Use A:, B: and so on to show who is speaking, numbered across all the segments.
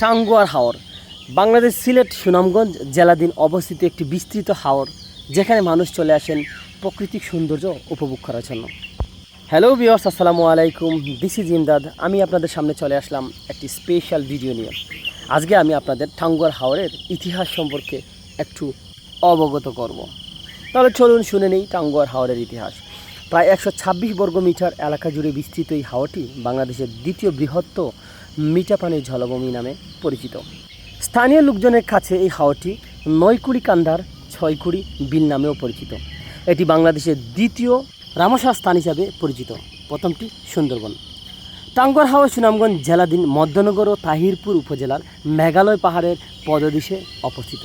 A: টাঙ্গুয়ার হাওর। বাংলাদেশ সিলেট সুনামগঞ্জ জেলাধীন অবস্থিত একটি বিস্তৃত হাওর, যেখানে মানুষ চলে আসেন প্রাকৃতিক সৌন্দর্য উপভোগ করার জন্য। হ্যালো বিয়র্স আসসালামু আলাইকুম। দিস ইজ ইমদাদ আমি আপনাদের সামনে চলে আসলাম একটি স্পেশাল ভিডিও নিয়ে। আজকে আমি আপনাদের টাঙ্গুয়ার হাওরের ইতিহাস সম্পর্কে একটু অবগত করব। তাহলে চলুন শুনে নেই টাঙ্গুয়ার হাওরের ইতিহাস। প্রায় একশো ছাব্বিশ বর্গ মিটার এলাকা জুড়ে বিস্তৃত এই হাওরটি বাংলাদেশের দ্বিতীয় বৃহত্তম মিঠা পানির জলভূমি নামে পরিচিত। স্থানীয় লোকজনের কাছে এই হাওরটি নয়কুড়ি কান্দার ছয়কুড়ি বিল নামেও পরিচিত। এটি বাংলাদেশের দ্বিতীয় রামসার স্থান হিসাবে পরিচিত। প্রথমটি সুন্দরবন। টাঙ্গর হাওয়া সুনামগঞ্জ জেলাধীন মধ্যনগর ও তাহিরপুর উপজেলার মেঘালয় পাহাড়ের পদদেশে অবস্থিত।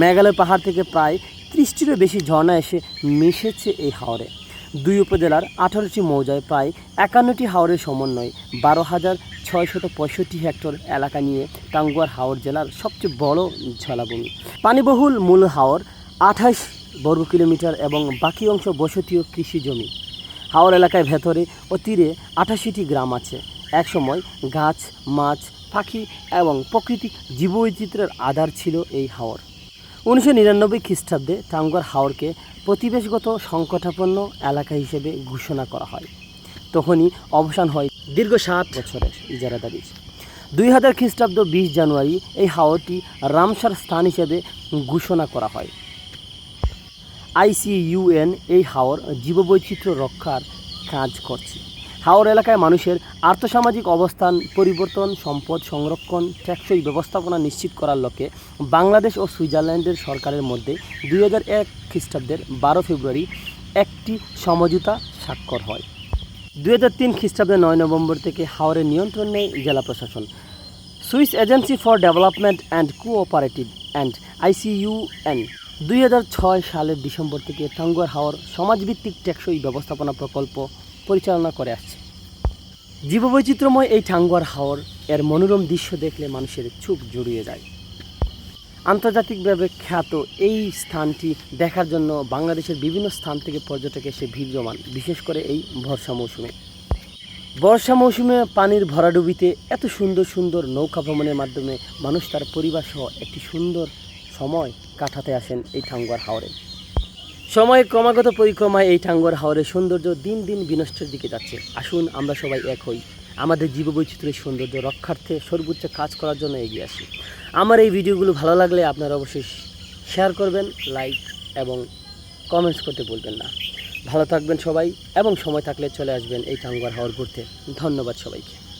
A: মেঘালয় পাহাড় থেকে প্রায় ত্রিশটিরও বেশি ঝর্ণা এসে মিশেছে এই হাওরে। দুই উপজেলার আঠারোটি মৌজায় প্রায় একান্নটি হাওরের সমন্বয় বারো হাজার ছয়শত পঁয়ষট্টি হেক্টর এলাকা নিয়ে টাঙ্গুয়ার হাওর জেলার সবচেয়ে বড় জলাভূমি পানিবহুল মূল হাওর আঠাশ বর্গ কিলোমিটার এবং বাকি অংশ বসতীয় কৃষি জমি। হাওর এলাকায় ভেতরে ও তীরে আঠাশিটি গ্রাম আছে। একসময় গাছ, মাছ, পাখি এবং প্রাকৃতিক জীববৈচিত্র্যের আধার ছিল এই হাওর। উনিশশো নিরানব্বই খ্রিস্টাব্দে টাঙ্গর হাওরকে প্রতিবেশগত সংকটাপন্ন এলাকা হিসেবে ঘোষণা করা হয়। তখনই অবসান হয় দীর্ঘ সাত বছরের ইজারাদারি দুই হাজার খ্রিস্টাব্দ বিশ জানুয়ারি এই হাওরটি রামসার স্থান হিসেবে ঘোষণা করা হয়। আইসিইউএন এই হাওর জীববৈচিত্র্য রক্ষার কাজ করছে। হাওর এলাকায় মানুষের আর্থসামাজিক অবস্থান, পরিবর্তন, সম্পদ সংরক্ষণ টেকসই ব্যবস্থাপনা নিশ্চিত করার লক্ষ্যে বাংলাদেশ ও সুইজারল্যান্ডের সরকারের মধ্যে দুই এক খ্রিস্টাব্দের বারো ফেব্রুয়ারি একটি সমঝোতা স্বাক্ষর হয়। দুই হাজার তিন খ্রিস্টাব্দের নয় নভেম্বর থেকে হাওরের নিয়ন্ত্রণ নেয় জেলা প্রশাসন। Swiss agency for development and cooperative and IUCN দুই হাজার ছয় সালের ডিসেম্বর থেকে টাঙ্গুয়ার হাওর সমাজভিত্তিক টেকসই ব্যবস্থাপনা প্রকল্প পরিচালনা করে আসছে। জীববৈচিত্র্যময় এই টাঙ্গুয়ার হাওর এর মনোরম দৃশ্য দেখলে মানুষের চোখ জড়িয়ে যায়। আন্তর্জাতিকভাবে খ্যাত এই স্থানটি দেখার জন্য বাংলাদেশের বিভিন্ন স্থান থেকে পর্যটক এসে ভিড় জমান, বিশেষ করে এই বর্ষা মৌসুমে। বর্ষা মৌসুমে পানির ভরাডুবিতে এত সুন্দর সুন্দর নৌকা ভ্রমণের মাধ্যমে মানুষ তার পরিবার সহ একটি সুন্দর সময় কাটাতে আসেন এই ঠাঙ্গুয়ার হাওরে। সময়ের ক্রমাগত পরিক্রমায় এই ঠাঙ্গুয়ার হাওরের সৌন্দর্য দিন দিন বিনষ্টের দিকে যাচ্ছে। আসুন আমরা সবাই এক হই। আমাদের জীববৈচিত্র্যের সৌন্দর্য রক্ষার্থে সর্বোচ্চ কাজ করার জন্য এগিয়ে আসি। আমার এই ভিডিওগুলো ভালো লাগলে আপনারা অবশ্যই শেয়ার করবেন, লাইক এবং কমেন্টস করতে বলবেন না। ভালো থাকবেন সবাই এবং সময় থাকলে চলে আসবেন এই টাঙ্গুয়ার হাওর ঘুরতে। ধন্যবাদ সবাইকে।